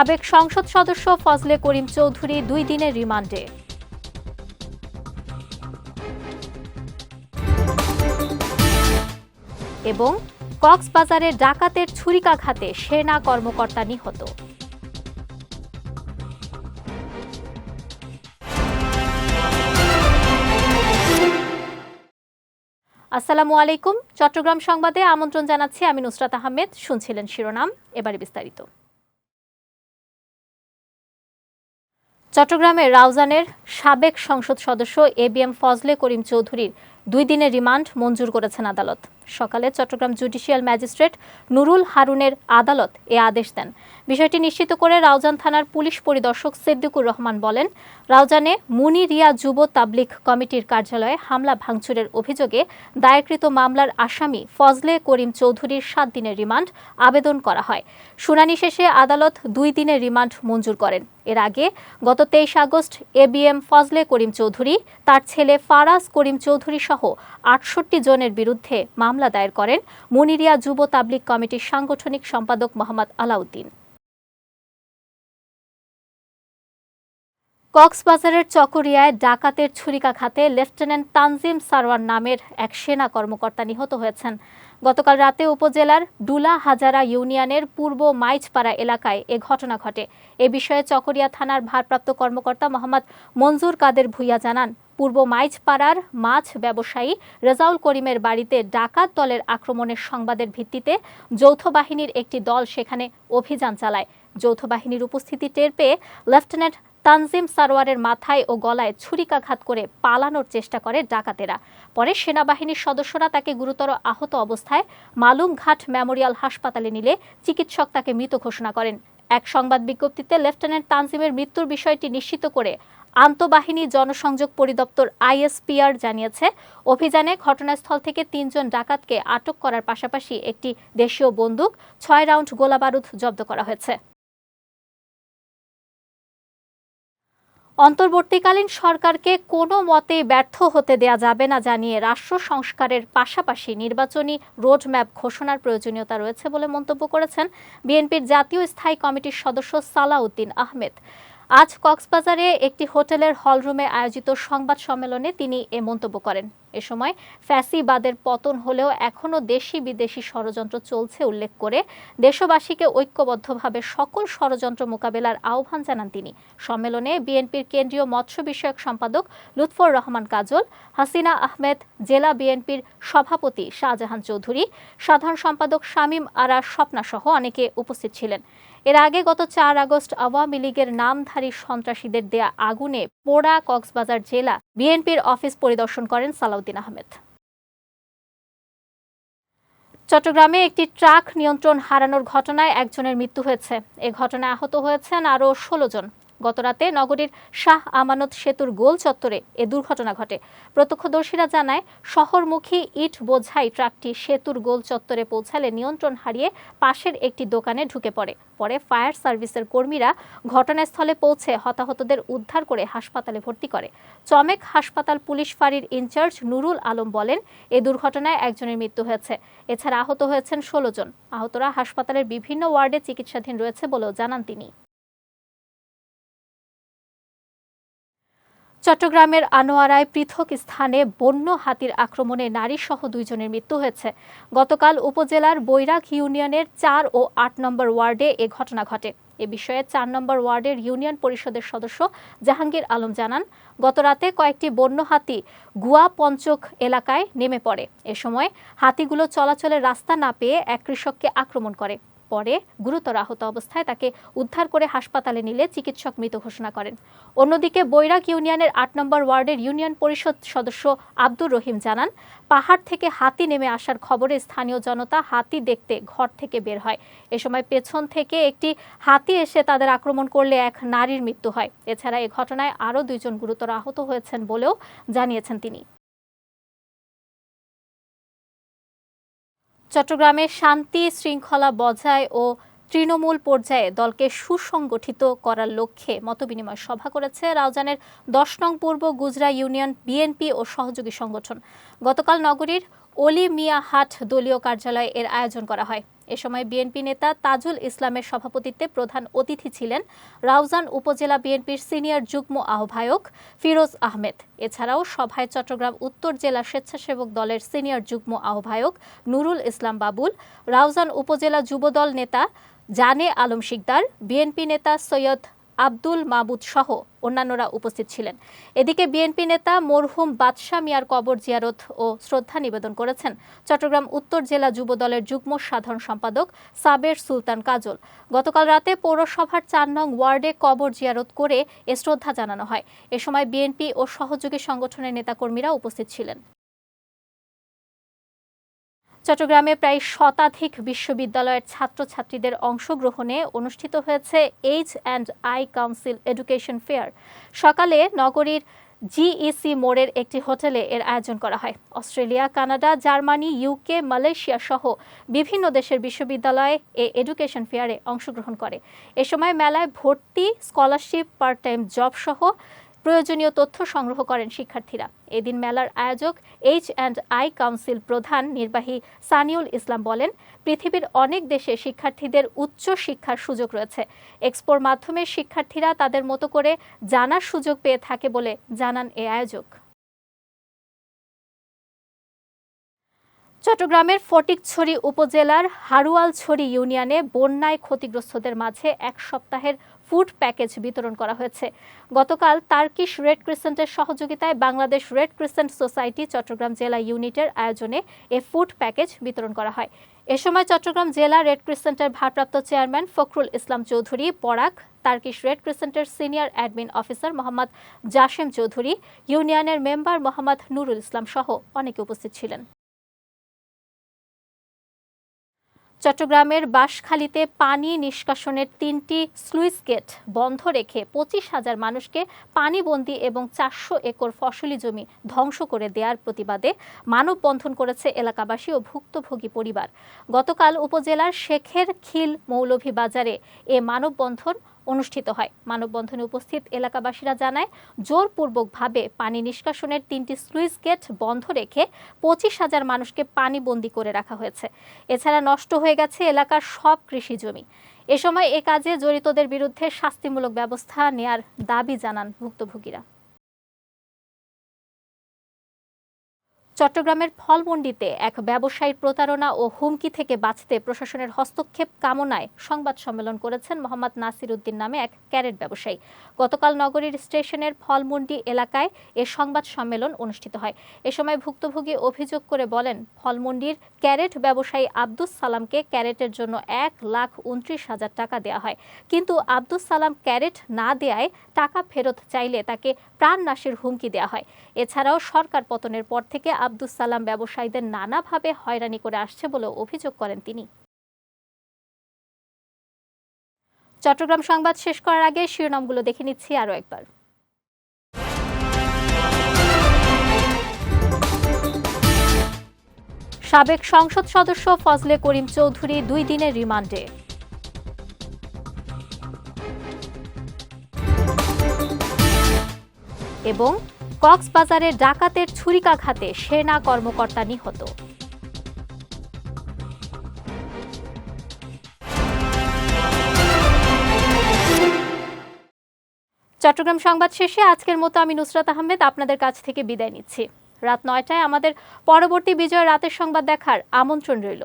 সাবেক সংসদ সদস্য ফজলে করিম চৌধুরী দুই দিনের রিমান্ডে। এবং কক্সবাজারে ডাকাতের ছুরিকাঘাতে সেনা কর্মকর্তা নিহত। আসসালামু আলাইকুম। চট্টগ্রাম সংবাদে আমন্ত্রণ জানাচ্ছি আমি নুসরাত আহমেদ। শুনছিলেন শিরোনাম। এবারে বিস্তারিত। চট্টগ্রামের রাউজানের সাবেক সংসদ সদস্য A B M Fazle Karim চৌধুরীর দুই দিনের রিমান্ড মঞ্জুর করেছেন আদালত। সকালে চট্টগ্রাম জুডিশিয়াল ম্যাজিস্ট্রেট নুরুল হারুনের আদালত এ আদেশ দেন। বিষয়টি নিশ্চিত করে রাউজান থানার পুলিশ পরিদর্শক সিদ্দিকুর রহমান বলেন, রাউজানে মুনি রিয়া যুব তাবলিক কমিটির কার্যালয়ে হামলা ভাঙচুরের অভিযোগে দায়েরকৃত মামলার আসামি ফজলে করিম চৌধুরীর সাত দিনের রিমান্ড আবেদন করা হয়। শুনানি শেষে আদালত দুই দিনের রিমান্ড মঞ্জুর করেন। এর আগে গত তেইশ August A B M Fazle Karim Chowdhury, তার ছেলে ফারাজ করিম চৌধুরী সহ আটষট্টি জনের বিরুদ্ধে মামলা দায়ের করেন মুনিরিয়া যুব তাবলিক কমিটির সাংগঠনিক সম্পাদক মোহাম্মদ আলাউদ্দিন। কক্সবাজারের চকরিয়ায় ডাকাতের ছুরিকাঘাতে লেফটেন্যান্ট তানজিম সারওয়ার নামের এক সেনা কর্মকর্তা নিহত হয়েছেন। গতকাল রাতে উপজেলার ডুলা হাজারা ইউনিয়নের পূর্ব মাইজপাড়া এলাকায় এ ঘটনা ঘটে। এ বিষয়ে চকরিয়া থানার ভারপ্রাপ্ত কর্মকর্তা মোহাম্মদ মঞ্জুর কাদের ভুইয়া জানান পূর্ব মাইজপাড়ার মাছ ব্যবসায়ী রেজাউল করিমের বাড়িতে ডাকাত দলের আক্রমণের সংবাদের ভিত্তিতে যৌথ বাহিনীর একটি দল সেখানে অভিযান চালায়। যৌথ বাহিনীর উপস্থিতি টের পেয়ে লেফটেন্যান্ট তানজিম সারোয়ারের মাথায় ও গলায় ছুরিকাঘাত করে পালানোর চেষ্টা করে ডাকাতেরা। পরে সেনাবাহিনীর সদস্যরা তাকে গুরুতর আহত অবস্থায় মালুমঘাট মেমোরিয়াল হাসপাতালে নিলে চিকিৎসক তাকে মৃত ঘোষণা করেন। এক সংবাদ বিজ্ঞপ্তিতে লেফটেন্যান্ট তানজিমের মৃত্যুর বিষয়টি নিশ্চিত করে আন্তঃবাহিনী জনসংযোগ পরিদপ্তর আইএসপিআর জানিয়েছে, অভিযানে ঘটনাস্থল থেকে তিনজন ডাকাতকে আটক করার পাশাপাশি একটি দেশীয় বন্দুক, ছয় রাউন্ড গোলাবারুদ জব্দ করা হয়েছে। অন্তর্বর্তীকালীন সরকারকে কোনো মতেই ব্যর্থ হতে দেয়া যাবে না জানিয়ে রাষ্ট্র সংস্কারের পাশাপাশি নির্বাচনী রোডম্যাপ ঘোষণার প্রয়োজনীয়তা রয়েছে বলে মন্তব্য করেছেন বিএনপির জাতীয় স্থায়ী কমিটির সদস্য সালাউদ্দিন আহমেদ। আজ কক্সবাজারে একটি হোটেলের হলরুমে আয়োজিত সংবাদ সম্মেলনে তিনি এ মন্তব্য করেন। এ সময় ফ্যাসিবাদের পতন হলেও এখনও দেশি বিদেশি ষড়যন্ত্র চলছে উল্লেখ করে দেশবাসীকে ঐক্যবদ্ধভাবে সকল ষড়যন্ত্র মোকাবেলার আহ্বান জানান তিনি। সম্মেলনে বিএনপির কেন্দ্রীয় মৎস্য বিষয়ক সম্পাদক লুৎফর রহমান কাজল, হাসিনা আহমেদ, জেলা বিএনপির সভাপতি শাহজাহান চৌধুরী, সাধারণ সম্পাদক শামীম আরা স্বপ্না সহ অনেকে উপস্থিত ছিলেন। এর আগে গত চার আগস্ট আওয়ামী লীগের নামধারী সন্ত্রাসীদের দেয়া আগুনে পোড়া কক্সবাজার জেলা বিএনপির অফিস পরিদর্শন করেন সালাউদ্দিন আহমেদ। চট্টগ্রামে একটি ট্রাক নিয়ন্ত্রণ হারানোর ঘটনায় একজনের মৃত্যু হয়েছে। এ ঘটনায় আহত হয়েছেন আরও ষোলো জন। গতরাতে নগরীর শাহ আমানত সেতুর গোল চত্বরে এ দুর্ঘটনা ঘটে। প্রত্যক্ষদর্শীরা জানায়, শহরমুখী ইট বোঝাই ট্রাকটি সেতুর গোল চত্বরে পৌঁছালে নিয়ন্ত্রণ হারিয়ে পাশের একটি দোকানে ঢুকে পড়ে। পরে ফায়ার সার্ভিসের কর্মীরা ঘটনাস্থলে পৌঁছে হতাহতদের উদ্ধার করে হাসপাতালে ভর্তি করে। চমেক হাসপাতাল পুলিশ ফাঁড়ির ইনচার্জ নুরুল আলম বলেন, এ দুর্ঘটনায় একজনের মৃত্যু হয়েছে। এছাড়া আহত হয়েছেন ষোলো জন। আহতরা হাসপাতালের বিভিন্ন ওয়ার্ডে চিকিৎসাধীন রয়েছে বলেও জানান তিনি। চট্টগ্রামের আনোয়ারায় পৃথক স্থানে বন্য হাতির আক্রমণে নারী সহ দুইজনের মৃত্যু হয়েছে। গতকাল উপজেলার বৈরাগ ইউনিয়নের চার ও আট নম্বর ওয়ার্ডে এ ঘটনা ঘটে। এ বিষয়ে চার নম্বর ওয়ার্ডের ইউনিয়ন পরিষদের সদস্য জাহাঙ্গীর আলম জানান, গতরাতে কয়েকটি বন্য হাতি গুয়া পঞ্চক এলাকায় নেমে পড়ে। এ সময় হাতিগুলো চলাচলের রাস্তা না পেয়ে এক কৃষককে আক্রমণ করে। পরে গুরুতর আহত অবস্থায় তাকে উদ্ধার করে হাসপাতালে নিলে চিকিৎসক মৃত ঘোষণা করেন। অন্যদিকে বৈরাগ ইউনিয়নের আট নম্বর ওয়ার্ডের ইউনিয়ন পরিষদ সদস্য আব্দুর রহিম জানান, পাহাড় থেকে হাতি নেমে আসার খবরে স্থানীয় জনতা হাতি দেখতে ঘর থেকে বের হয়। এ সময় পেছন থেকে একটি হাতি এসে তাদের আক্রমণ করলে এক নারীর মৃত্যু হয়। এছাড়া এ ঘটনায় আরও দুইজন গুরুতর আহত হয়েছেন বলেও জানিয়েছেন তিনি। চট্টগ্রামে শান্তি, শৃঙ্খলা বজায় ও তৃণমূল পর্যায়ে দলকে সুসংগঠিত করার লক্ষ্যে মতবিনিময় সভা করেছে রাউজানের দশ নং পূর্ব গুজরা ইউনিয়ন বিএনপি ও সহযোগী সংগঠন। গতকাল নগরীর অলি মিয়া হাট দলীয় কার্যালয়ে এর আয়োজন করা হয়। এ সময় বিএনপি নেতা তাজুল ইসলামের সভাপতিত্বে প্রধান অতিথি ছিলেন রাউজান উপজেলা বিএনপির সিনিয়র যুগ্ম আহ্বায়ক ফিরোজ আহমেদ। এছাড়াও সভায় চট্টগ্রাম উত্তর জেলা স্বেচ্ছাসেবক দলের সিনিয়র যুগ্ম আহ্বায়ক নুরুল ইসলাম বাবুল, রাউজান উপজেলা যুবদল নেতা জানে আলম শিকদার, বিএনপি নেতা সৈয়দ আব্দুল মাবুদ সহ অন্যান্যরা উপস্থিত ছিলেন। এদিকে বিএনপি নেতা মরহুম বাদশাহ মিয়ার কবর জিয়ারত ও শ্রদ্ধা নিবেদন করেছেন চট্টগ্রাম উত্তর জেলা যুব দলের যুগ্ম সাধারণ সম্পাদক সাবের সুলতান কাজল। গতকাল রাতে পৌরসভার চার নং ওয়ার্ডে কবর জিয়ারত করে এ শ্রদ্ধা জানানো হয়। এ সময় বিএনপি ও সহযোগী সংগঠনের নেতাকর্মীরা উপস্থিত ছিলেন। চট্টগ্রামে প্রায় শতাধিক বিশ্ববিদ্যালয়ের ছাত্রছাত্রীদের অংশগ্রহণে অনুষ্ঠিত হয়েছে H and I council education fair. সকালে নগরীর জিইসি মোড়ের একটি হোটেলে এর আয়োজন করা হয়। Australia, Canada, Germany UK Malaysia সহ বিভিন্ন দেশের বিশ্ববিদ্যালয়ে এ এডুকেশন ফেয়ারে অংশগ্রহণ করে। এ সময় মেলায় ভর্তি, স্কলারশিপ, পার্ট টাইম জব সহ প্রয়োজনীয় তথ্য সংগ্রহ করেন শিক্ষার্থীরা। এদিন মেলার আয়োজক এইচ অ্যান্ড আই কাউন্সিল প্রধান নির্বাহী সানিউল ইসলাম বলেন, পৃথিবীর অনেক দেশে শিক্ষার্থীদের উচ্চ শিক্ষার সুযোগ রয়েছে। এক্সপোর মাধ্যমে শিক্ষার্থীরা তাদের মতো করে জানার সুযোগ পেয়ে থাকে বলে জানান এ আয়োজক। চট্টগ্রামের ফটিকছড়ি উপজেলার হারুয়ালছড়ি ইউনিয়নে বন্যায় ক্ষতিগ্রস্তদের মাঝে এক সপ্তাহের ফুড প্যাকেজ বিতরণ করা হয়েছে। গতকাল তার্কিশ রেড ক্রিসেন্টের সহযোগিতায় Bangladesh red crescent society Chattogram জেলা ইউনিটের আয়োজনে এ ফুড প্যাকেজ বিতরণ করা হয়। এ সময় চট্টগ্রাম জেলা রেড ক্রিসেন্টের ভারপ্রাপ্ত চেয়ারম্যান ফখরুল ইসলাম চৌধুরী পরাক Turkish red ক্রিসেন্টের senior admin officer Mohammad Jasem Chowdhury, ইউনিয়নের মেম্বার মোহাম্মদ নুরুল ইসলাম সহ অনেকে উপস্থিত ছিলেন। চট্টগ্রামের বাসখালীতে পানি নিষ্কাশনের তিনটি স্লুইস গেট বন্ধ রেখে পঁচিশ হাজার মানুষকে পানিবন্দি এবং চারশো একর ফসলি জমি ধ্বংস করে দেওয়ার প্রতিবাদে মানববন্ধন করেছে এলাকাবাসী ও ভুক্তভোগী পরিবার। গতকাল উপজেলার শেখের খিল মৌলভী বাজারে এ মানববন্ধন অনুষ্ঠিত হয়। মানববন্ধনে উপস্থিত এলাকাবাসীরা জানায়, জোরপূর্বকভাবে পানি নিষ্কাশনের তিনটি স্লুইস গেট বন্ধ রেখে পঁচিশ হাজার মানুষকে পানি বন্দি করে রাখা হয়েছে। এছাড়া নষ্ট হয়ে গেছে এলাকার সব কৃষি জমি। এ সময় এ কাজে জড়িতদের বিরুদ্ধে শাস্তিমূলক ব্যবস্থা নেয়ার দাবি জানান ভুক্তভোগীরা। চট্টগ্রামের ফলমন্ডিতে এক ব্যবসায়ীর প্রতারণা ও হুমকি থেকে বাঁচতে প্রশাসনের হস্তক্ষেপ কামনায় সংবাদ সম্মেলন করেছেন মোহাম্মদ নাসির উদ্দিন নামে এক ক্যারেট ব্যবসায়ী। গতকাল নগরীর স্টেশনের ফলমন্ডি এলাকায় এ সংবাদ সম্মেলন অনুষ্ঠিত হয়। এ সময় ভুক্তভোগী অভিযোগ করে বলেন, ফলমন্ডির ক্যারেট ব্যবসায়ী আব্দুস সালামকে ক্যারেটের জন্য এক লাখ উনত্রিশ হাজার টাকা দেওয়া হয়। কিন্তু আব্দুস সালাম ক্যারেট না দেয়ায় টাকা ফেরত চাইলে তাকে প্রাণনাশের হুমকি দেওয়া হয়। এছাড়াও সরকার পতনের পর থেকে আব্দুস সালাম ব্যবসায়ীদের নানাভাবে হয়রানি করে আসছে বলে অভিযোগ করেন তিনি। চট্টগ্রাম সংবাদ শেষ করার আগে শিরোনামগুলো দেখে নিচ্ছি আরও একবার। সাবেক সংসদ সদস্য ফজলে করিম চৌধুরী দুই দিনের রিমান্ডে। এবং কক্সবাজারে ডাকাতের ছুরিকাঘাতে সেনা কর্মকর্তা নিহত। চট্টগ্রাম সংবাদ শেষে আজকের মতো আমি নুসরাত আহমেদ আপনাদের কাছ থেকে বিদায় নিচ্ছি। রাত নয়টায় আমাদের পরবর্তী বিজয় রাতের সংবাদ দেখার আমন্ত্রণ রইল।